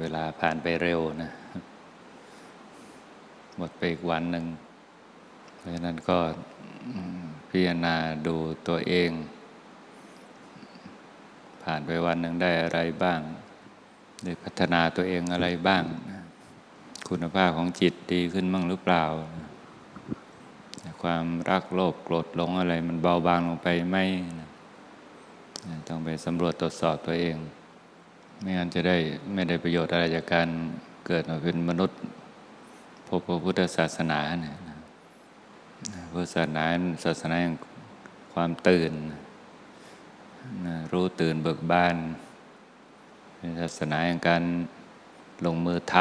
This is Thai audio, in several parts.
เวลาผ่านไปเร็วนะ หมดไปอีกวันหนึ่ง เพราะฉะนั้นก็พิจารณาดูตัวเอง ผ่านไปวันหนึ่งได้อะไรบ้าง ได้พัฒนาตัวเองอะไรบ้าง คุณภาพของจิตดีขึ้นมั่งหรือเปล่า ความรักโลภโกรธหลงอะไรมันเบาบางลงไปไหมต้องไปสำรวจตรวจสอบตัวเอง ไม่งั้นจะได้ไม่ได้ประโยชน์อะไรจากการเกิดมาเป็นมนุษย์พบพระพุทธศาสนาเนี่ยพุทธศาสนาศาสนาแห่งความตื่น รู้ตื่นเบิกบานเป็นศาสนาแห่งการลงมือท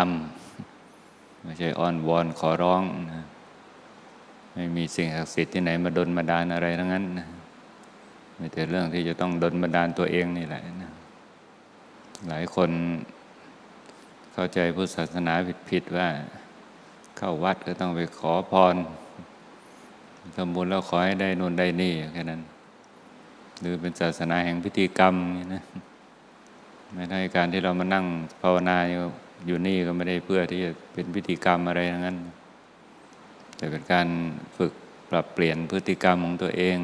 ำไม่ใช่อ้อนวอนขอร้องนะไม่มีสิ่งศักดิ์สิทธิ์ที่ไหนมาดลมาดานอะไรทั้งนั้นนะมีแต่เรื่องที่จะต้องดลมาดานตัวเองนี่แหละนะ หลายคนเข้าใจพุทธศาสนาผิดๆว่า เข้าวัดก็ต้องไปขอพรทำบุญแล้วขอให้ได้นู่นได้นี่แค่นั้น หรือเป็นศาสนาแห่งพิธีกรรมนะไม่ใช่การที่เรามานั่งภาวนาอยู่นี่ก็ไม่ได้เพื่อที่จะเป็นพิธีกรรมอะไรทั้งนั้น แต่เป็นการฝึกปรับเปลี่ยนพฤติกรรมของตัวเอง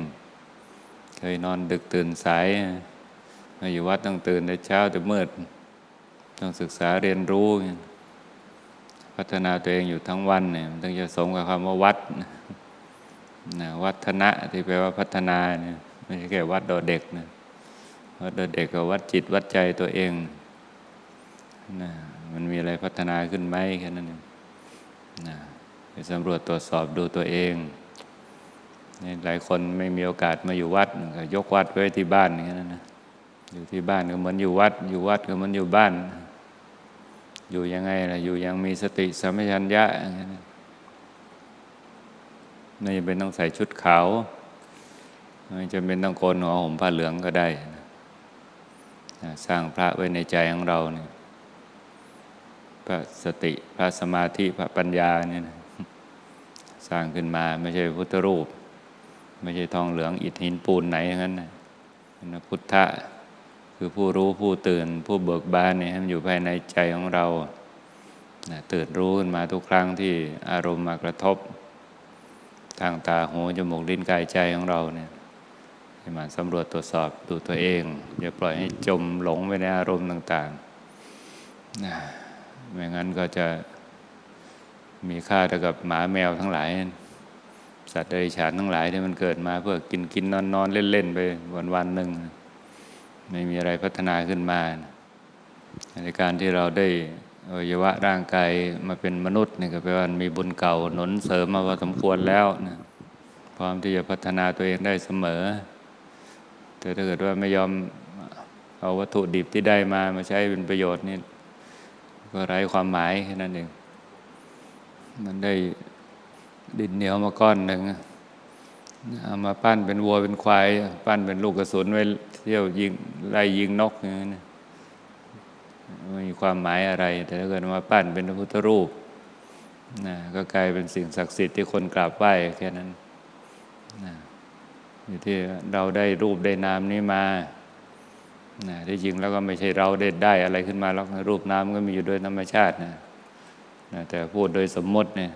เคยนอนดึกตื่นสาย อยู่วัดต้องตื่นแต่เช้าแต่มืด ต้องศึกษาเรียนรู้ พัฒนาตัวเองอยู่ทั้งวันเนี่ยมันต้องจะสมกับคำว่าวัดนะวัฒนะที่แปลว่าพัฒนาเนี่ยไม่ใช่แค่วัดดอเด็กนะวัดดอเด็กก็วัดจิตวัดใจตัวเองนะมันมีอะไรพัฒนาขึ้นไหมแค่นั้นเองนะไปสำรวจตรวจสอบดูตัวเองหลายคนไม่มีโอกาสมาอยู่วัดก็ยกวัดไว้ที่บ้านอย่างนั้นนะ อยู่ที่บ้านก็เหมือนอยู่วัด อยู่วัดก็เหมือนอยู่บ้าน อยู่ยังไงล่ะอยู่ยังมีสติสัมปชัญญะอย่าไม่จำเป็นต้องใส่ชุดขาวไม่จำเป็นต้องโกนหัวห่มผ้าเหลืองก็ได้นะสร้างพระไว้ในใจของเราเนี่ยพระสติพระสมาธิพระปัญญาเนี่ยนะสร้างขึ้นมาไม่ใช่พุทธรูป ไม่ใช่ทองเหลืองอิฐหินปูนไหนอย่างนั้นนะพุทธะ คือผู้รู้ผู้ตื่น ผู้เบิกบานเนี่ยมันอยู่ภายในใจของเราตื่นรู้ขึ้นมาทุกครั้งที่อารมณ์มากระทบ ทางตาหูจมูกลิ้นกายใจของเราเนี่ยให้มาสำรวจตรวจสอบดูตัวเอง อย่าปล่อยให้จมหลงไปในอารมณ์ต่างๆนะไม่งั้นก็จะมีค่าเท่ากับหมาแมวทั้งหลาย สัตว์เดรัจฉานทั้งหลายที่มันเกิดมาเพื่อกินกินนอนนอนเล่นเล่นไปวันวันหนึ่ง ไม่มีอะไรพัฒนาขึ้นมา ในการที่เราได้อวัยวะร่างกายมาเป็นมนุษย์นี่ก็แปลว่ามีบุญเก่าหนุนเสริมมาพอสมควรแล้วนะพร้อมที่จะพัฒนาตัวเองได้เสมอ แต่ถ้าเกิดว่าไม่ยอมเอาวัตถุดิบที่ได้มามาใช้เป็นประโยชน์นี่ก็ไร้ความหมายแค่นั้นเอง มันได้ดินเหนียวมาก้อนหนึ่ง เอามาปั้นเป็นวัวเป็นควาย ปั้นเป็นลูกกระสุนไว้เที่ยวยิงไล่ยิงนกอย่างนี้ไม่มีความหมายอะไร แต่ถ้าเกิดมาปั้นเป็นพระพุทธรูปนะก็กลายเป็นสิ่งศักดิ์สิทธิ์ที่คนกราบไหว้แค่นั้นนะอยู่ที่เราได้รูปได้นามนี้มานะที่จริงแล้วก็ไม่ใช่เราได้ได้อะไรขึ้นมาแล้วรูปนามก็มีอยู่โดยธรรมชาตินะนะแต่พูดโดยสมมติเนี่ย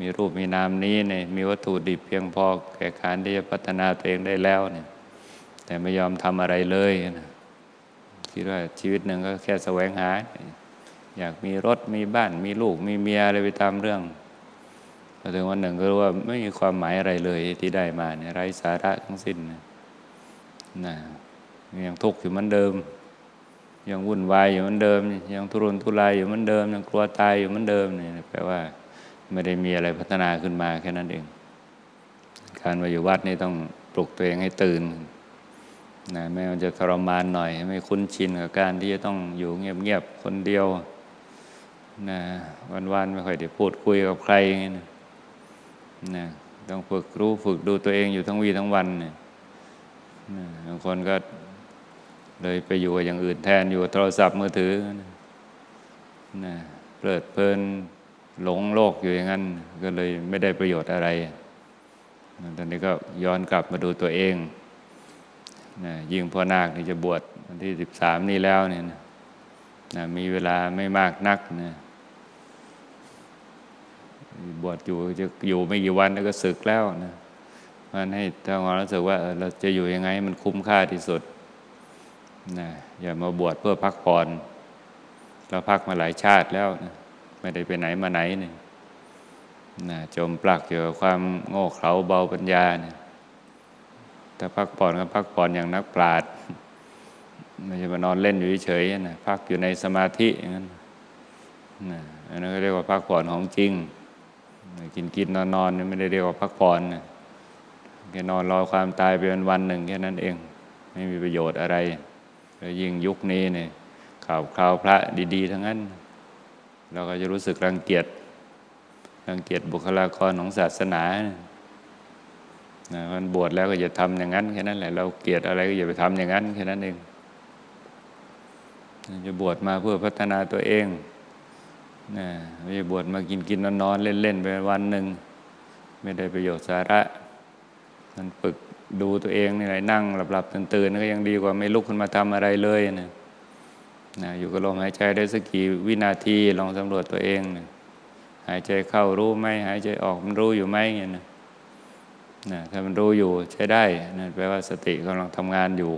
มีรูปมีนามนี้เนี่ยมีวัตถุดิบเพียงพอแก่การที่จะพัฒนาตัวเองได้แล้วเนี่ยแต่ไม่ยอมทำอะไรเลยนะคิดว่าชีวิตหนึ่งก็แค่แสวงหา อยากมีรถมีบ้านมีลูกมีเมียอะไรไปตามเรื่องพอถึงวันหนึ่งก็รู้ว่าไม่มีความหมายอะไรเลยที่ได้มาเนี่ยไร้สาระทั้งสิ้นนะยังทุกข์อยู่เหมือนเดิม ยังวุ่นวายอยู่เหมือนเดิม ยังทุรนทุรายอยู่เหมือนเดิม ยังกลัวตายอยู่เหมือนเดิมเนี่ยแปลว่า ไม่ได้มีอะไรพัฒนาขึ้นมาแค่นั้นเอง การมาอยู่วัดนี่ต้องปลุกตัวเองให้ตื่นนะแม้มันจะทรมานหน่อย ไม่คุ้นชินกับการที่จะต้องอยู่เงียบๆคนเดียวนะวันๆไม่ค่อยได้พูดคุยกับใครนะนะต้องฝึกรู้ฝึกดูตัวเองอยู่ทั้งวีทั้งวันนะบางคนก็เลยไปอยู่กับอย่างอื่นแทนอยู่กับโทรศัพท์มือถือนะเพลิดเพลิน หลงโลกอยู่อย่างนั้น ก็เลยไม่ได้ประโยชน์อะไร ตอนนี้ก็ย้อนกลับมาดูตัวเองนะยิ่งพ่อนาคนี่จะบวชวันที่สิบสามนี้แล้วเนี่ยนะนะมีเวลาไม่มากนักนะบวชอยู่จะอยู่ไม่กี่วันแล้วก็ศึกแล้วนะมันให้ถ้าความรู้สึกว่าเราจะอยู่ยังไงมันคุ้มค่าที่สุดนะอย่ามาบวชเพื่อพักผ่อน เราพักมาหลายชาติแล้วนะ ไม่ได้ไปไหนมาไหนเนี่ยนะจมปลักอยู่กับความโง่เขลาเบาปัญญาเนี่ยแต่พักผ่อนก็พักผ่อนอย่างนักปราชญ์ไม่ใช่มานอนเล่นอยู่เฉยๆนะพักอยู่ในสมาธิอย่างนั้นนะอันนั้นก็เรียกว่าพักผ่อนของจริง กินกินนอนนอนไม่ได้เรียกว่าพักผ่อนนะแค่นอนรอความตายไปวันวันหนึ่งแค่นั้นเอง ไม่มีประโยชน์อะไรแล้วยิ่งยุคนี้เนี่ยข่าวคราวพระดี ๆ ทั้งนั้น เราก็จะรู้สึกรังเกียจรังเกียจบุคลากรของศาสนานะมันบวชแล้วก็อย่าทำอย่างนั้นแค่นั้นแหละเราเกลียดอะไรก็อย่าไปทำอย่างนั้นแค่นั้นเองจะบวชมาเพื่อพัฒนาตัวเองนะไม่ใช่บวชมากินกินนอนนอนเล่นเล่นไปวันหนึ่งไม่ได้ประโยชน์สาระ มันฝึกดูตัวเองนี่แหละนั่งหลับๆตื่นๆก็ยังดีกว่าไม่ลุกขึ้นมาทำอะไรเลยนะ นะอยู่กับลมหายใจได้สักกี่วินาทีลองสำรวจตัวเองนะหายใจเข้ารู้ไหมหายใจออกมันรู้อยู่ไหมเงี้ยนะนะถ้ามันรู้อยู่ใช้ได้นะแปลว่าสติกำลังทำงานอยู่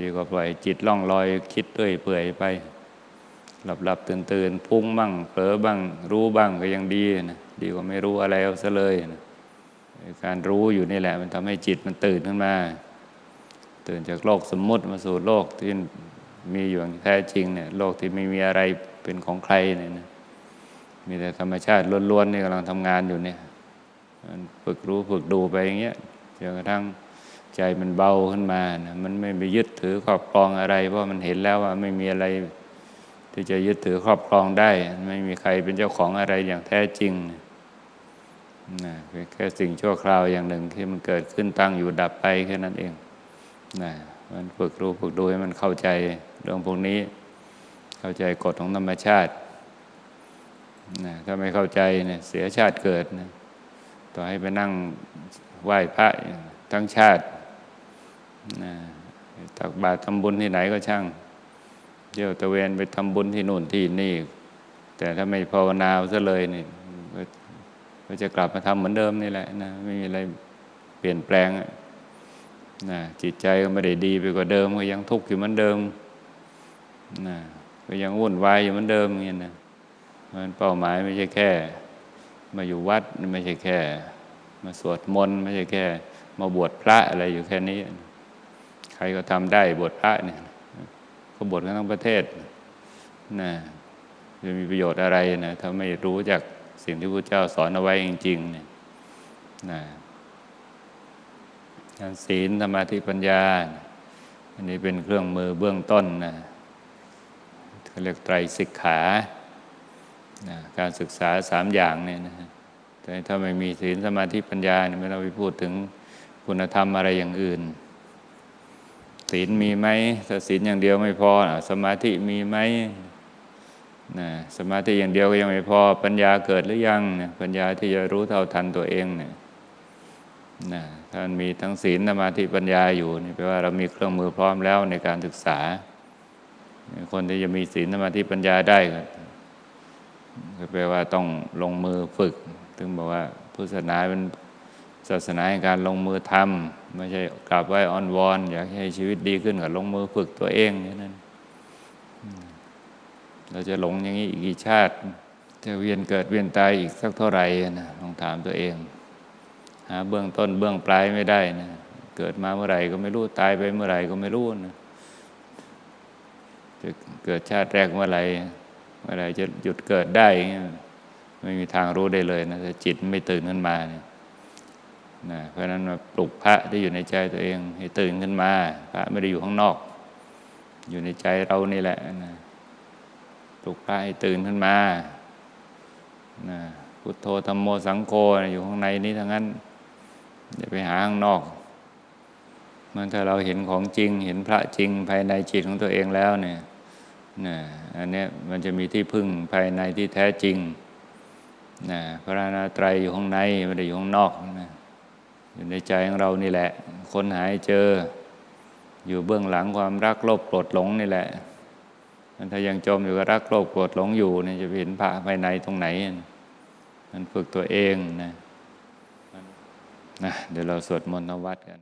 ดีกว่าปล่อยจิตล่องลอยคิดเรื่อยเปื่อยไป หลับหลับตื่นตื่นพุ่งบ้างเผลอบ้าง รู้บ้างก็ยังดีนะดีกว่าไม่รู้อะไรเอาซะเลยนะการรู้อยู่นี่แหละ มันทำให้จิตมันตื่นขึ้นมา ตื่นจากโลกสมมุติมาสู่โลกที่ มีอยู่อย่างแท้จริงเนี่ยโลกที่ไม่มีอะไรเป็นของใครเนี่ยนะมีแต่ธรรมชาติล้วนๆนี่กำลังทำงานอยู่เนี่ยฝึกรู้ฝึกดูไปอย่างเงี้ยจนกระทั่งใจมันเบาขึ้นมานะมันไม่ไปยึดถือครอบครองอะไร เพราะมันเห็นแล้วว่าไม่มีอะไร ที่จะยึดถือครอบครองได้ ไม่มีใครเป็นเจ้าของอะไรอย่างแท้จริงนะแค่สิ่งชั่วคราวอย่างหนึ่งที่มันเกิดขึ้นตั้งอยู่ดับไปแค่นั้นเองนะ มันฝึกรู้ฝึกดูให้มันเข้าใจเรื่องพวกนี้ เข้าใจกฎของธรรมชาตินะถ้าไม่เข้าใจเนี่ยเสียชาติเกิดนะต่อให้ไปนั่งไหว้พระทั้งชาตินะตักบาตรทำบุญที่ไหนก็ช่างเที่ยวตะเวนไปทำบุญที่นู่นที่นี่ แต่ถ้าไม่ภาวนาซะเลยนี่ก็จะกลับมาทำเหมือนเดิมนี่แหละนะไม่มีอะไรเปลี่ยนแปลง นะจิตใจก็ไม่ได้ดีไปกว่าเดิม ก็ยังทุกข์อยู่เหมือนเดิมนะก็ยังวุ่นวายอยู่เหมือนเดิมเงี้ยนะมันเป้าหมายไม่ใช่แค่ มาอยู่วัดไม่ใช่แค่ มาสวดมนต์ไม่ใช่แค่ มาบวชพระอะไรอยู่แค่นี้ ใครก็ทำได้บวชพระเนี่ยก็บวชกันทั้งประเทศนะจะมีประโยชน์อะไรนะถ้าไม่รู้จากสิ่งที่พระเจ้าสอนเอาไว้จริงๆเนี่ยนะ ศีลสมาธิปัญญา อันนี้เป็นเครื่องมือเบื้องต้นนะเขาเรียกไตรสิกขานะการศึกษาสามอย่างเนี่ยนะแต่ถ้าไม่มีศีลสมาธิปัญญาเนี่ยไม่ต้องไปพูดถึงคุณธรรมอะไรอย่างอื่น ศีลมีไหมถ้าศีลอย่างเดียวไม่พอสมาธิมีไหมนะสมาธิอย่างเดียวก็ยังไม่พอปัญญาเกิดหรือยังนะปัญญาที่จะรู้เท่าทันตัวเองเนี่ย นะท่านมีทั้งศีลสมาธิปัญญาอยู่นี่แปลว่าเรามีเครื่องมือพร้อมแล้วในการศึกษา คนที่จะมีศีลสมาธิปัญญาได้ก็แปลว่าต้องลงมือฝึกถึงบอกว่าพุทธศาสนาเป็นศาสนาในการลงมือทำไม่ใช่กราบไหว้อ้อนวอนอยากให้ชีวิตดีขึ้นก็ลงมือฝึกตัวเองนั้นเราจะหลงอย่างนี้อีกกี่ชาติ จะเวียนเกิดเวียนตายอีกสักเท่าไหร่นะลองถามตัวเอง หาเบื้องต้นเบื้องปลายไม่ได้นะเกิดมาเมื่อไหร่ก็ไม่รู้ตายไปเมื่อไหร่ก็ไม่รู้นะจะเกิดชาติแรกเมื่อไหร่เมื่อไหร่จะหยุดเกิดได้ไม่มีทางรู้ได้เลยนะถ้าจิตไม่ตื่นขึ้นมาเนี่ยนะเพราะฉะนั้นมาปลุกพระที่อยู่ในใจตัวเอง ให้ตื่นขึ้นมา พระไม่ได้อยู่ข้างนอก อยู่ในใจเรานี่แหละนะปลุกพระให้ตื่นขึ้นมานะพุทโธธรรมโมสังโฆอยู่ข้างในนี้ทั้งนั้น อย่าไปหาข้างนอกมันถ้าเราเห็นของจริง เห็นพระจริงภายในจิตของตัวเองแล้วเนี่ยนะอันนี้มันจะมีที่พึ่งภายในที่แท้จริงนะพระนาตรัยอยู่ข้างในไม่ได้อยู่ข้างนอกนะอยู่ในใจของเรานี่แหละคนหายเจอ อยู่เบื้องหลังความรักโลภโกรธหลงนี่แหละมันถ้ายังจมอยู่กับรักโลภโกรธหลงอยู่เนี่ยจะเห็นพระภายในตรงไหน มันฝึกตัวเองนะ นะเดี๋ยวเราสวดมนต์นวัดกัน